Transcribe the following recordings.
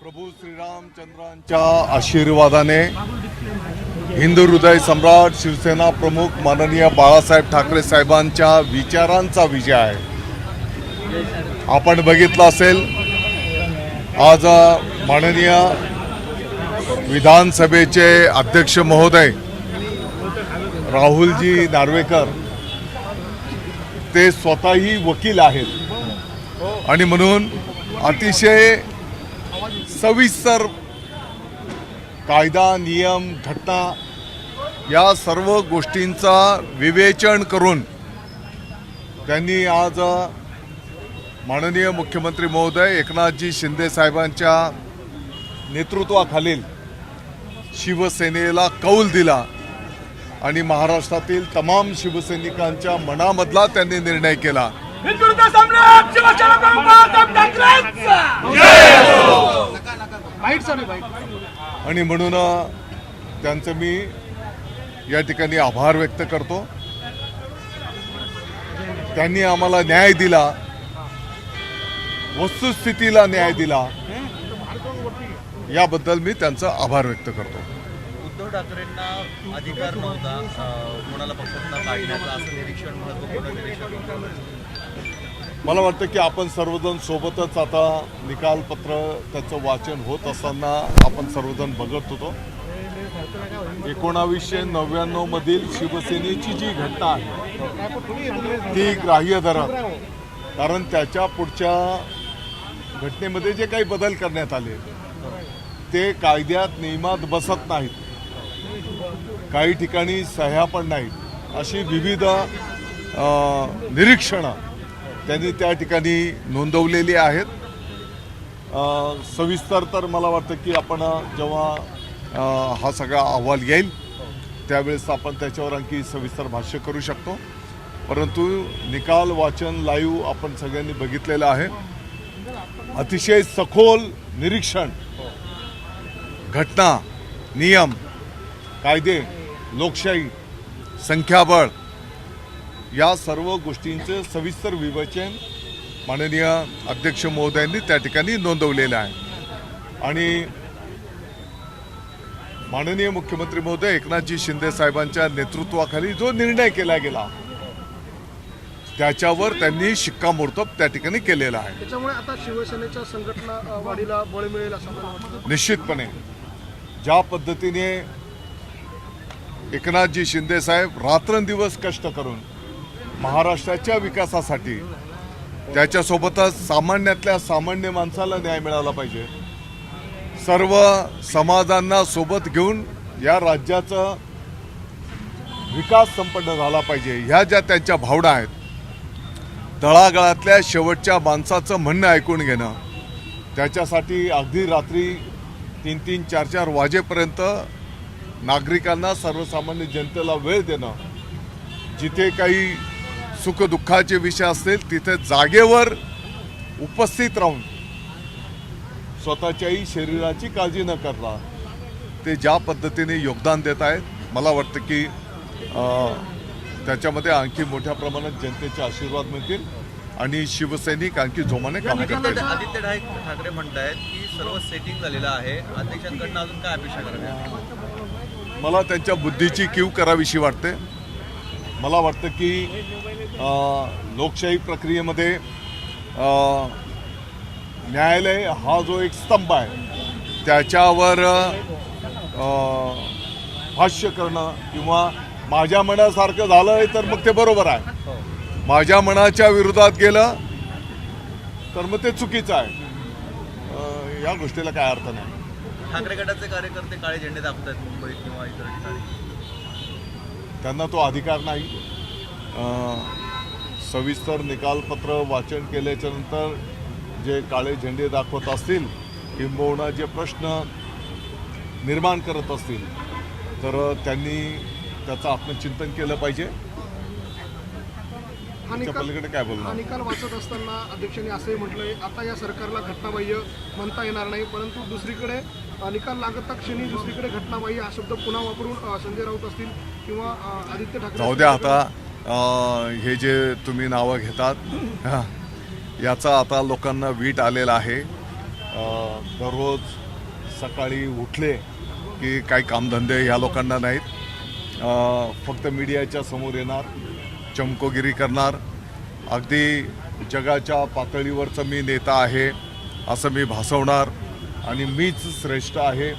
प्रभू श्रीरामचंद्रांच्या आशीर्वादाने हिंदू हृदय सम्राट शिवसेना प्रमुख माननीय बाळासाहेब ठाकरे साहेबांच्या विचारांचा विजय आहे. आपण बघितलं असेल आज माननीय विधानसभेचे अध्यक्ष महोदय राहुलजी नार्वेकर ते स्वतःही वकील आहेत. आणि म्हणून अतिशय सविस्तर कायदा नियम घटना या सर्व गोष्टींचा विवेचन करून त्यांनी आज माननीय मुख्यमंत्री महोदय एकनाथजी शिंदे साहेबांच्या नेतृत्वाखालील शिवसेनेला कौल दिला आणि महाराष्ट्रातील तमाम शिवसैनिकांच्या मनामधला त्यांनी निर्णय केला. हिंदुत्व सम्राट शिवसेना प्रमुख आणि म्हणून त्यांचं मी या ठिकाणी आभार व्यक्त करतो. त्यांनी आम्हाला न्याय दिला. वस्तुस्थितीला न्याय दिला. याबद्दल मी त्यांचा आभार व्यक्त करतो. उद्धव ठाकरेंना अधिकार नव्हता कोणाला पक्षातून काढण्याचा असं निरीक्षण महत्त्वपूर्ण निरीक्षण मला वाटतं की आपण सर्वजण सोबतच आता निकालपत्र त्याचं वाचन होत असताना आपण सर्वजण बघत होतो. एकोणावीसशे नव्याण्णवमधील शिवसेनेची जी घटना आहे ती ग्राह्य धरा कारण त्याच्या पुढच्या घटनेमध्ये जे काही बदल करण्यात आले ते कायद्यात नियमात बसत नाहीत. काही ठिकाणी सह्या पण नाहीत. अशी विविध निरीक्षणं त्यांनी त्या ठिकाणी नोंदवलेली आहेत. सविस्तर तर मला वाटतं की आपण जेव्हा हा सगळा अहवाल येईल त्यावेळेस आपण त्याच्यावर आणखी सविस्तर भाष्य करू शकतो. परंतु निकाल वाचन लाईव्ह आपण सगळ्यांनी बघितलेलं आहे. अतिशय सखोल निरीक्षण घटना नियम कायदे लोकशाही संख्याबळ या सर्व गोष्टींचं सविस्तर विवेचन माननीय अध्यक्ष महोदयांनी त्या ठिकाणी नोंदवलेलं आहे. आणि माननीय मुख्यमंत्री महोदय एकनाथजी शिंदे साहेबांच्या नेतृत्वाखाली जो निर्णय केला गेला त्याच्यावर त्यांनी शिक्कामोर्तब त्या ठिकाणी केलेला आहे. त्याच्यामुळे आता शिवसेनेच्या संघटना वाढीला बळ मिळेल असं निश्चितपणे. ज्या पद्धतीने एकनाथजी शिंदे साहेब रात्रंदिवस कष्ट करून महाराष्ट्राच्या विकासासाठी. त्याच्यासोबतच सामान्यातल्या सामान्य माणसाला न्याय मिळाला पाहिजे. सर्व समाजांना सोबत घेऊन या राज्याचा विकास संपन्न झाला पाहिजे. ह्या ज्या त्यांच्या भावना आहेत तळागाळातल्या शेवटच्या माणसाचं म्हणणं ऐकून घेणं त्याच्यासाठी अगदी रात्री तीन तीन चार चार वाजेपर्यंत नागरिकांना सर्वसामान्य जनतेला वेळ देणं जिथे काही सुखदुःखाचे विषय असतील तिथे जागेवर उपस्थित राहून स्वतःच्याही शरीराची काळजी न करता ते ज्या पद्धतीने योगदान देत आहेत मला वाटतं की त्याच्यामध्ये आणखी मोठ्या प्रमाणात जनतेचे आशीर्वाद मिळतील आणि शिवसैनिक आणखी जोमाने काम करतील. आदित्य ठाक ठाकरे म्हणतायत की सर्व सेटिंग झालेलं आहे. अध्यक्षांकडनं अजून काय अपेक्षा करावी मला त्यांच्या बुद्धीची कीव करावीशी वाटते. मला वाटतं की लोकशाही प्रक्रियेमध्ये न्यायालय हा जो एक स्तंभ आहे त्याच्यावर भाष्य करणं किंवा माझ्या मनासारखं झालं तर मग ते बरोबर आहे. माझ्या मनाच्या विरोधात गेलं तर मग ते चुकीचं आहे. या गोष्टीला काय अर्थ नाही. ठाकरे गटाचे कार्यकर्ते काळे झेंडे दाखवतात मुंबईत किंवा इतर ठिकाणी. त्यांना तो अधिकार नाही. सविस्तर निकालपत्र वाचन केल्याच्यानंतर जे काळे झेंडे दाखवत असतील किंबहुना जे प्रश्न निर्माण करत असतील तर त्यांनी त्याचं आत्मचिंतन केलं पाहिजे. पलीकडे काय बोलणार? निकाल वाचत असताना अध्यक्षांनी असंही म्हटलंय आता या सरकारला घटनाबाह्य म्हणता येणार नाही परंतु दुसरीकडे निकाल लागता क्षणी दुसरीकडे घटनाबाह्य हा शब्द पुन्हा वापरून संजय राऊत असतील किंवा आदित्य ठाकरे जाऊ द्या आता. हे जे तुम्ही नावं घेतात याचा आता लोकांना वीट आलेला आहे. दररोज सकाळी उठले की काही कामधंदे ह्या लोकांना नाहीत. फक्त मीडियाच्या समोर येणार चमकोगिरी करणार. अगदी जगाच्या पातळीवरचं मी नेता आहे असं मी भासवणार. आणि मीच श्रेष्ठ आहे.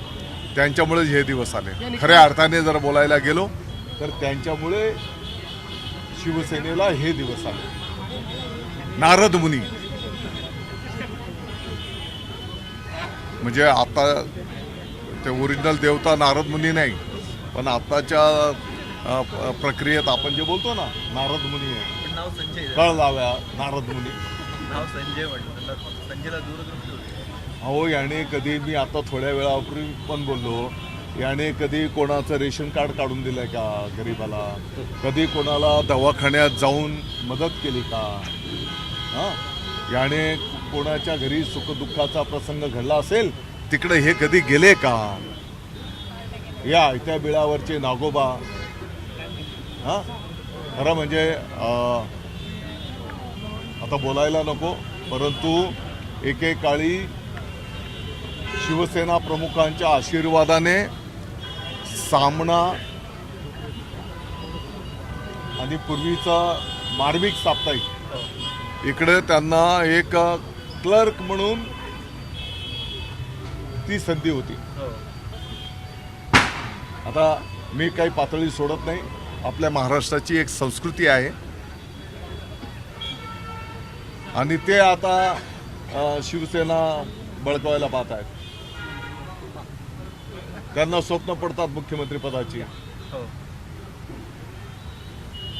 त्यांच्यामुळेच हे दिवस आले. खऱ्या अर्थाने जर बोलायला गेलो तर त्यांच्यामुळे शिवसेनेला हे दिवस आले. नारद मुनी. म्हणजे आता ते ओरिजिनल देवता नारद मुनी नाही पण आताच्या प्रक्रियेत आपण जे बोलतो ना नारद मुनी आहे. पण नाव संजय. आहे. कळ लाव्या नारद मुनी. नाव संजय संजयला दूरदृष्टी होती. अहो याने कधी मी आता थोड्या वेळापूर्वी पण बोललो. याने कधी कोणाचं रेशन कार्ड काढून दिलंय का गरीबाला? कधी कोणाला दवाखान्यात जाऊन मदत केली का? हां? याने कोणाच्या घरी सुखदुःखाचा प्रसंग घडला असेल तिकडे हे कधी गेले का? या त्या बिळावरचे नागोबा. हां? खरं म्हणजे आता बोलायला नको परंतु एकेकाळी शिवसेना प्रमुखांच्या आशीर्वादाने सामना आणि पूर्वीचा मार्मिक साप्ताहिक. इकडे त्यांना एक क्लर्क म्हणून ती संधी होती. आता मी काही पातळी सोडत नाही. आपल्या महाराष्ट्राची एक संस्कृती आहे. आणि ते आता शिवसेना बळकवायला पाहत आहेत. त्यांना स्वप्न पडतात मुख्यमंत्री पदाची. हो.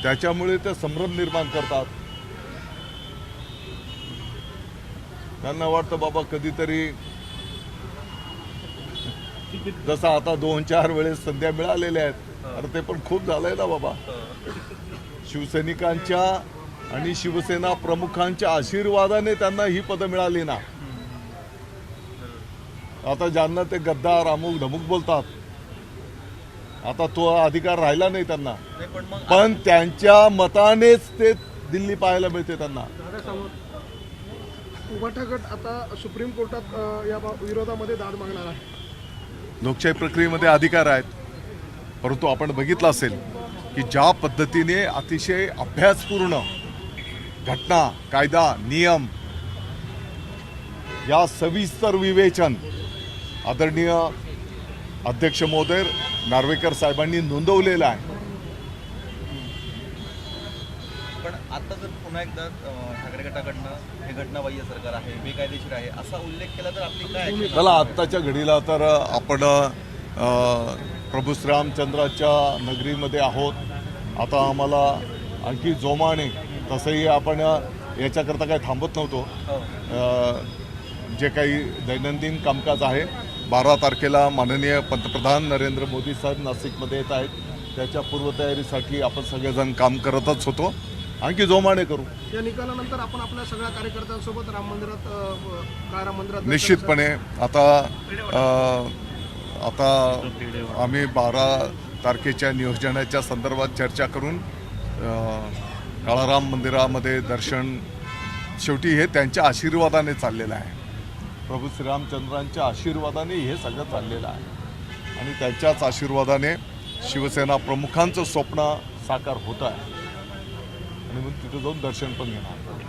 त्याच्यामुळे ते संभ्रम निर्माण करतात. त्यांना वाटतं बाबा कधीतरी जसं आता दोन चार वेळेस संध्या मिळालेल्या आहेत अरे ते पण खूप झालंय ना बाबा. शिवसैनिकांच्या आणि शिवसेना प्रमुखांच्या आशीर्वादाने त्यांना ही पदं मिळाली ना. आता ज्यांना ते गद्दार अमुक धमुक बोलतात आता तो अधिकार राहिला नाही त्यांना. पण त्यांच्या मतानेच ते दिल्ली पाहायला मिळते त्यांना. गट आता सुप्रीम कोर्टात या बा- विरोधामध्ये दाद मागणार आहे. लोकशाही प्रक्रियेमध्ये अधिकार आहेत. परंतु आपण बघितलं असेल की ज्या पद्धतीने अतिशय अभ्यासपूर्ण घटना कायदा नियम या सविस्तर विवेचन आदरणीय अध्यक्ष महोदय नार्वेकर साहेबांनी नोंदवलेलं आहे. पण आता जर पुन्हा एकदा ठाकरे गटाकडनं हे घटनाबाह्य सरकार आहे बेकायदेशीर आहे असा उल्लेख केला तर आपली काय चला आत्ताच्या घडीला तर आपण प्रभू श्रीरामचंद्राच्या नगरीमध्ये आहोत. आता आम्हाला आणखी जोमाने तसंही आपण याच्याकरता काही थांबत नव्हतो. हो. जे काही दैनंदिन कामकाज आहे बारा तारखेला माननीय पंतप्रधान नरेंद्र मोदी साहेब नाशिकमध्ये येत आहेत. त्याच्या पूर्वतयारीसाठी आपण सगळेजण काम करतच होतो. आणखी जोमाने करू. या निकालानंतर आपण आपल्या सगळ्या कार्यकर्त्यांसोबत राम मंदिरात राम मंदिरात निश्चितपणे. आता आता आम्ही बारा तारखेच्या नियोजनाच्या संदर्भात चर्चा करून काळाराम मंदिरामध्ये दर्शन शेवटी हे त्यांच्या आशीर्वादाने चाललेलं आहे. प्रभू श्रीरामचंद्रांच्या आशीर्वादाने हे सगळं चाललेलं आहे. आणि त्यांच्याच आशीर्वादाने शिवसेना प्रमुखांचं स्वप्न साकार होत आहे. आणि मग तिथं जाऊन दर्शन पण घेणार.